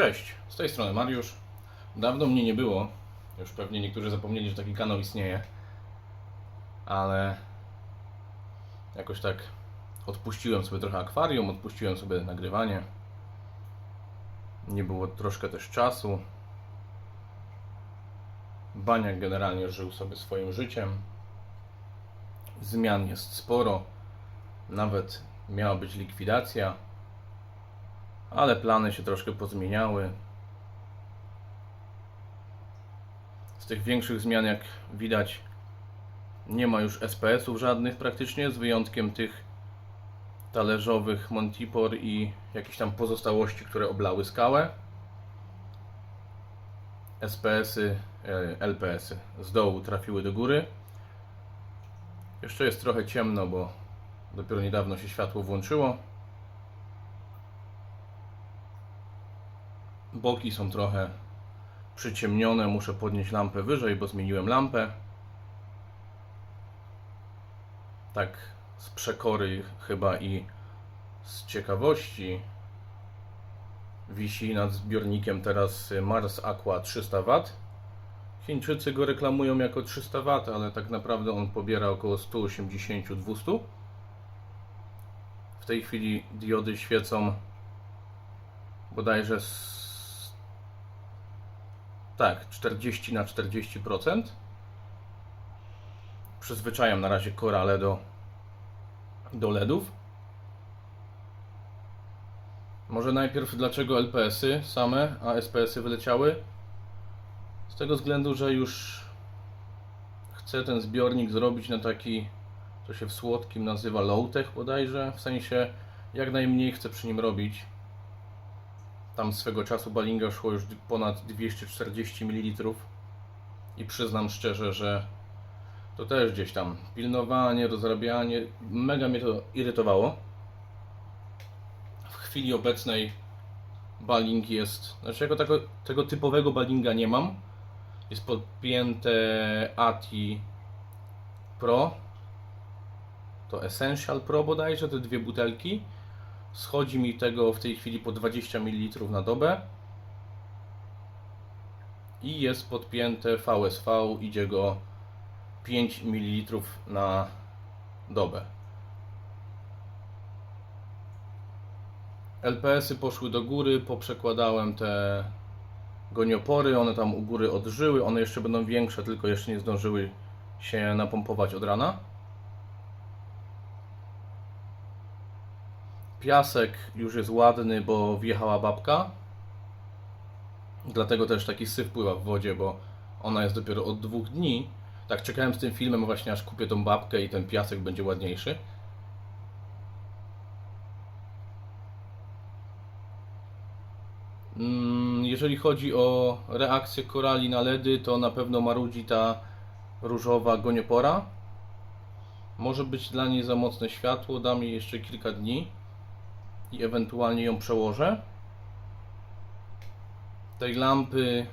Cześć, z tej strony Mariusz. Dawno mnie nie było. Już pewnie niektórzy zapomnieli, że taki kanał istnieje. Ale jakoś tak odpuściłem sobie trochę akwarium, odpuściłem sobie nagrywanie. Nie było troszkę też czasu. Baniak generalnie żył sobie swoim życiem. Zmian jest sporo. Nawet miała być likwidacja ale plany się troszkę pozmieniały. Z tych większych zmian, jak widać, nie ma już SPS-ów żadnych praktycznie, z wyjątkiem tych talerzowych Montipor i jakichś tam pozostałości, które oblały skałę. SPS-y, e, LPS-y z dołu trafiły do góry. Jeszcze jest trochę ciemno, bo dopiero niedawno się światło włączyło. Boki są trochę przyciemnione, muszę podnieść lampę wyżej, bo zmieniłem lampę. Tak z przekory chyba i z ciekawości wisi nad zbiornikiem teraz Mars Aqua 300W. Chińczycy go reklamują jako 300W, ale tak naprawdę on pobiera około 180-200. W tej chwili diody świecą bodajże z tak, 40 na 40%. Przyzwyczajam na razie korale do, do LEDów. Może najpierw dlaczego LPS-y same, a SPS-y wyleciały? Z tego względu, że już chcę ten zbiornik zrobić na taki, to się w słodkim nazywa low-tech bodajże, w sensie jak najmniej chcę przy nim robić. Tam swego czasu Balinga szło już ponad 240 ml i przyznam szczerze, że to też gdzieś tam pilnowanie, rozrabianie, mega mnie to irytowało. W chwili obecnej Baling jest, znaczy jako tego, tego typowego Balinga nie mam. Jest podpięte ATI Pro, to Essential Pro bodajże, te dwie butelki. Schodzi mi tego w tej chwili po 20 ml na dobę. I jest podpięte VSV, idzie go 5 ml na dobę. LPS-y poszły do góry, poprzekładałem te goniopory, one tam u góry odżyły, one jeszcze będą większe, tylko jeszcze nie zdążyły się napompować od rana. Piasek już jest ładny, bo wjechała babka. Dlatego też taki syf pływa w wodzie, bo ona jest dopiero od dwóch dni. Tak czekałem z tym filmem właśnie aż kupię tą babkę i ten piasek będzie ładniejszy. Mm, Jeżeli chodzi o reakcję korali na LEDy, to na pewno marudzi ta różowa goniopora. Może być dla niej za mocne światło, dam jej jeszcze kilka dni i ewentualnie ją przełożę. Tej lampy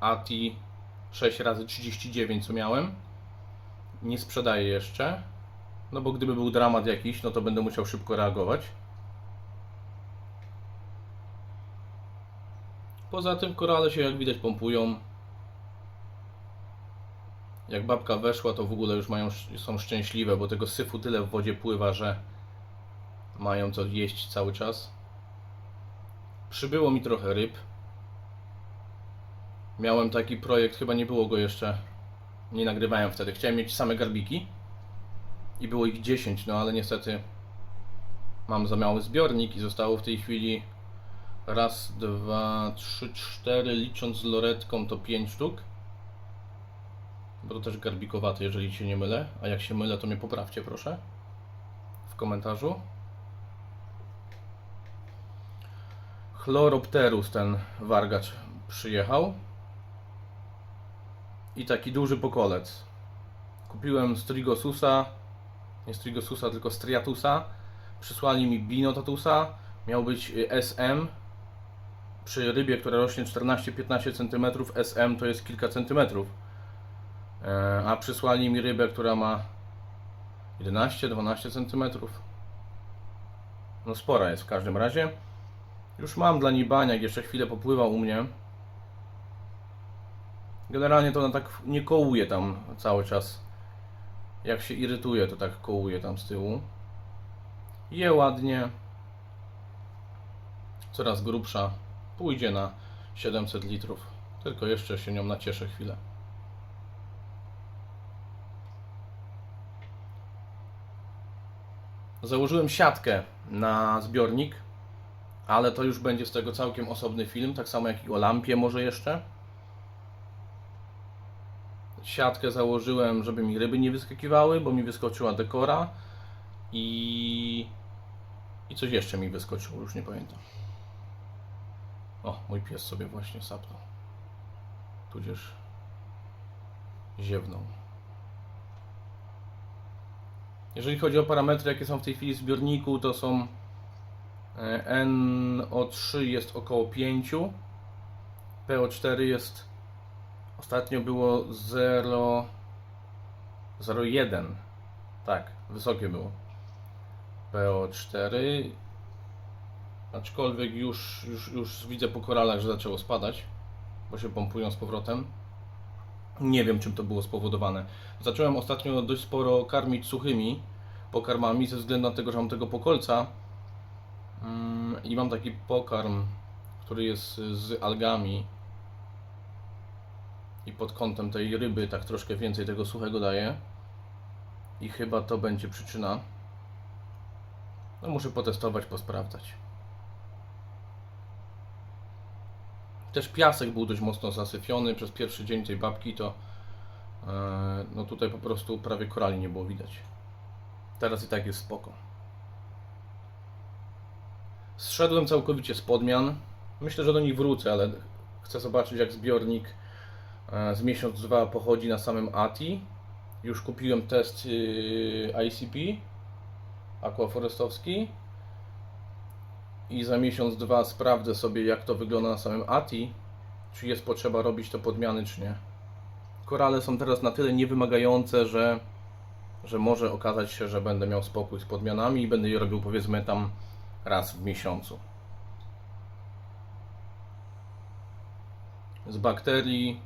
ATI 6x39 co miałem nie sprzedaję jeszcze. No bo gdyby był dramat jakiś, no to będę musiał szybko reagować. Poza tym korale się jak widać pompują. Jak babka weszła, to w ogóle już mają, są szczęśliwe, bo tego syfu tyle w wodzie pływa, że mają co jeść cały czas. Przybyło mi trochę ryb. Miałem taki projekt, chyba nie było go jeszcze. Nie nagrywałem wtedy. Chciałem mieć same garbiki. I było ich 10, no ale niestety mam za mały zbiornik i zostało w tej chwili raz, dwa, trzy, cztery, licząc z loretką to 5 sztuk. Bo to też garbikowate, jeżeli się nie mylę. A jak się mylę, to mnie poprawcie proszę w komentarzu. Chloropterus ten wargacz przyjechał. I taki duży pokolec. Kupiłem Strigosusa, nie Strigosusa, tylko Striatusa. Przysłali mi Binotatusa. Miał być y, SM. Przy rybie, która rośnie 14-15 cm, SM to jest kilka centymetrów. E, A przysłali mi rybę, która ma 11-12 cm. No spora jest w każdym razie. Już mam dla niej baniak, jeszcze chwilę popływa u mnie. Generalnie to ona tak nie kołuje tam cały czas. Jak się irytuje, to tak kołuje tam z tyłu. Je ładnie. Coraz grubsza. Pójdzie na 700 litrów. Tylko jeszcze się nią nacieszę chwilę. Założyłem siatkę na zbiornik, ale to już będzie z tego całkiem osobny film, tak samo jak i o lampie może jeszcze. Siatkę założyłem, żeby mi ryby nie wyskakiwały, bo mi wyskoczyła dekora i i coś jeszcze mi wyskoczyło, już nie pamiętam. O, mój pies sobie właśnie sapnął. Tudzież ziewnął. Jeżeli chodzi o parametry, jakie są w tej chwili w zbiorniku, to są NO3 jest około 5, PO4 jest ostatnio było 0 0,1 tak, wysokie było. PO4 aczkolwiek już, już, już widzę po koralach, że zaczęło spadać bo się pompują z powrotem. Nie wiem czym to było spowodowane. Zacząłem ostatnio dość sporo karmić suchymi pokarmami ze względu na tego, że mam tego pokolca i mam taki pokarm, który jest z algami. I pod kątem tej ryby tak troszkę więcej tego suchego daje i chyba to będzie przyczyna. No muszę potestować, posprawdzać. Też piasek był dość mocno zasyfiony przez pierwszy dzień tej babki to e, no tutaj po prostu prawie korali nie było widać. Teraz i tak jest spoko Zszedłem całkowicie z podmian. Myślę, że do nich wrócę, ale chcę zobaczyć jak zbiornik e, z miesiąc dwa pochodzi na samym ATI. Już kupiłem test y, ICP aquaforestowski i za miesiąc dwa sprawdzę sobie jak to wygląda na samym ATI, czy jest potrzeba robić to podmiany czy nie. Korale są teraz na tyle niewymagające, że, że może okazać się, że będę miał spokój z podmianami i będę je robił powiedzmy tam raz w miesiącu. Z bakterii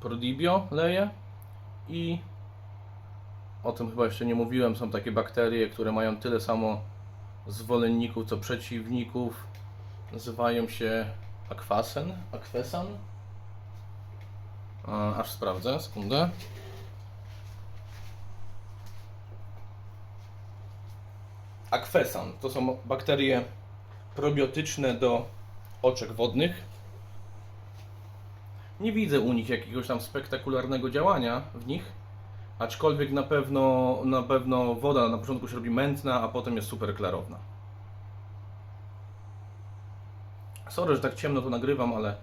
Prodibio leję i o tym chyba jeszcze nie mówiłem, są takie bakterie, które mają tyle samo zwolenników co przeciwników. Nazywają się akwasen, akwesan. Aż sprawdzę, sekundę. Akwesan to są bakterie probiotyczne do oczek wodnych. Nie widzę u nich jakiegoś tam spektakularnego działania w nich, aczkolwiek na pewno, na pewno woda na początku się robi mętna, a potem jest super klarowna. Sorry, że tak ciemno to nagrywam, ale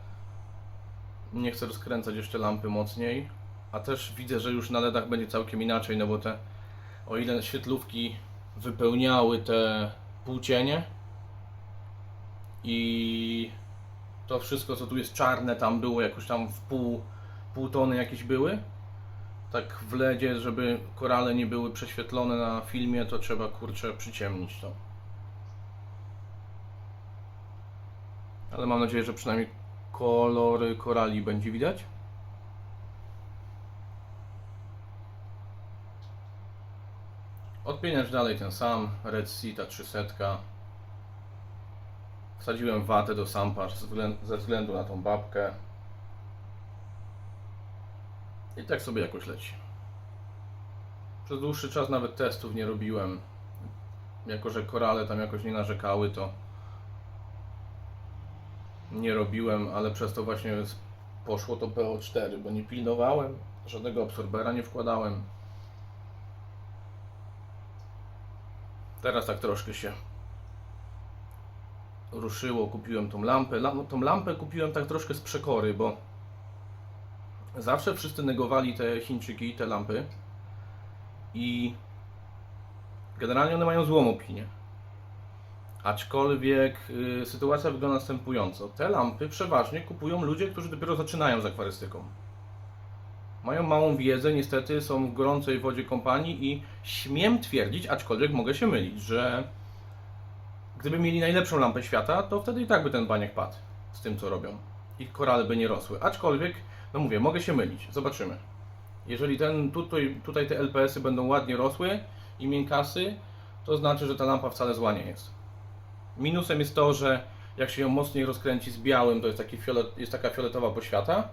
nie chcę rozkręcać jeszcze lampy mocniej. A też widzę, że już na LEDach będzie całkiem inaczej, no bo te, o ile świetlówki wypełniały te półcienie i to wszystko co tu jest czarne tam było jakoś tam w pół, pół tony jakieś były. Tak w ledzie, żeby korale nie były prześwietlone na filmie to trzeba kurczę przyciemnić to. Ale mam nadzieję, że przynajmniej kolory korali będzie widać Odpieniacz dalej ten sam, Red Sea ta 300. Wsadziłem watę do sampa ze względu na tą babkę. I tak sobie jakoś leci. Przez dłuższy czas nawet testów nie robiłem. Jako, że korale tam jakoś nie narzekały, to nie robiłem, ale przez to właśnie poszło to PO4, bo nie pilnowałem, żadnego absorbera nie wkładałem. Teraz tak troszkę się ruszyło, kupiłem tą lampę. Lam, tą lampę kupiłem tak troszkę z przekory, bo zawsze wszyscy negowali te Chińczyki, te lampy i generalnie one mają złą opinię. Aczkolwiek y, sytuacja wygląda następująco. Te lampy przeważnie kupują ludzie, którzy dopiero zaczynają z akwarystyką. Mają małą wiedzę, niestety są w gorącej wodzie kompanii i śmiem twierdzić, aczkolwiek mogę się mylić, że Gdyby mieli najlepszą lampę świata, to wtedy i tak by ten baniak padł z tym, co robią. I korale by nie rosły. Aczkolwiek, no mówię, mogę się mylić. Zobaczymy. Jeżeli ten, tutaj, tutaj te LPS-y będą ładnie rosły i miękasy, to znaczy, że ta lampa wcale zła nie jest. Minusem jest to, że jak się ją mocniej rozkręci z białym, to jest, taki fiolet, jest taka fioletowa poświata.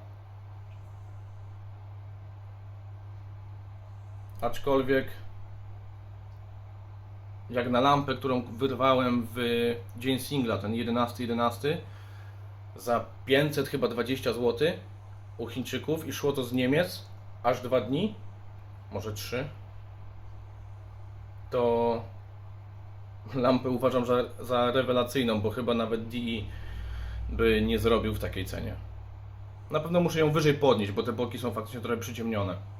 Aczkolwiek jak na lampę, którą wyrwałem w dzień singla, ten 11-11 za 500 chyba 20 zł u Chińczyków i szło to z Niemiec aż dwa dni, może trzy, to lampę uważam za, za rewelacyjną, bo chyba nawet DI by nie zrobił w takiej cenie. Na pewno muszę ją wyżej podnieść, bo te boki są faktycznie trochę przyciemnione.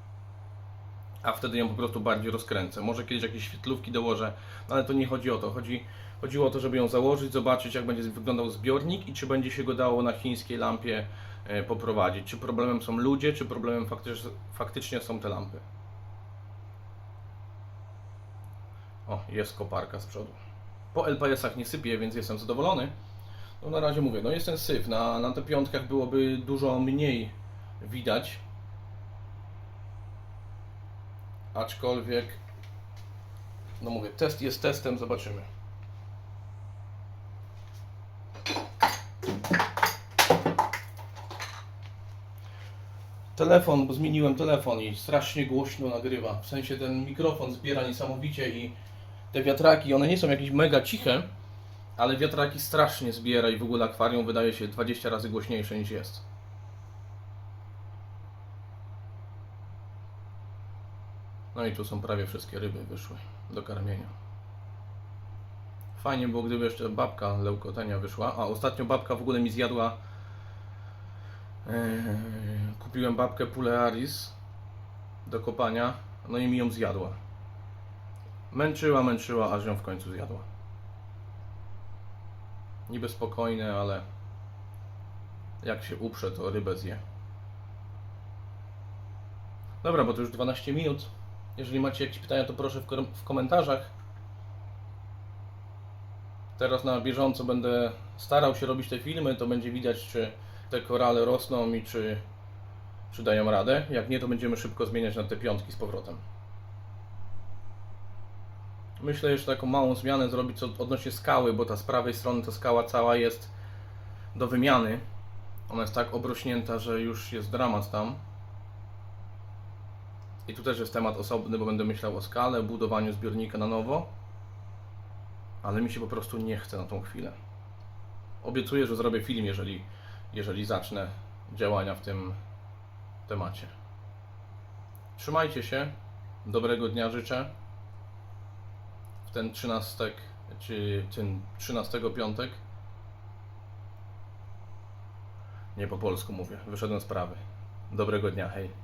A wtedy ją po prostu bardziej rozkręcę. Może kiedyś jakieś świetlówki dołożę, no ale to nie chodzi o to. Chodzi, chodziło o to, żeby ją założyć, zobaczyć jak będzie wyglądał zbiornik i czy będzie się go dało na chińskiej lampie e, poprowadzić. Czy problemem są ludzie, czy problemem faktycznie, są te lampy. O, jest koparka z przodu. Po LPS-ach nie sypie, więc jestem zadowolony. No na razie mówię, no jest ten syf. Na, na te piątkach byłoby dużo mniej widać. Aczkolwiek, no mówię, test jest testem, zobaczymy. Telefon, bo zmieniłem telefon i strasznie głośno nagrywa. W sensie ten mikrofon zbiera niesamowicie i te wiatraki, one nie są jakieś mega ciche, ale wiatraki strasznie zbiera i w ogóle akwarium wydaje się 20 razy głośniejsze niż jest. No i tu są prawie wszystkie ryby wyszły do karmienia. Fajnie było, gdyby jeszcze babka leukotenia wyszła. A ostatnio babka w ogóle mi zjadła. Eee, kupiłem babkę Pulearis do kopania, no i mi ją zjadła. Męczyła, męczyła, aż ją w końcu zjadła. Niby spokojne, ale jak się uprze, to rybę zje. Dobra, bo to już 12 minut. Jeżeli macie jakieś pytania, to proszę w, kom- w komentarzach. Teraz na bieżąco będę starał się robić te filmy, to będzie widać, czy te korale rosną i czy, czy dają radę. Jak nie, to będziemy szybko zmieniać na te piątki z powrotem. Myślę jeszcze taką małą zmianę zrobić odnośnie skały, bo ta z prawej strony ta skała cała jest do wymiany. Ona jest tak obrośnięta, że już jest dramat tam. I tu też jest temat osobny, bo będę myślał o skale, budowaniu zbiornika na nowo. Ale mi się po prostu nie chce na tą chwilę. Obiecuję, że zrobię film, jeżeli, jeżeli zacznę działania w tym temacie. Trzymajcie się. Dobrego dnia życzę. W ten 13, czy ten 13 piątek. Nie po polsku mówię, wyszedłem z prawy. Dobrego dnia, hej.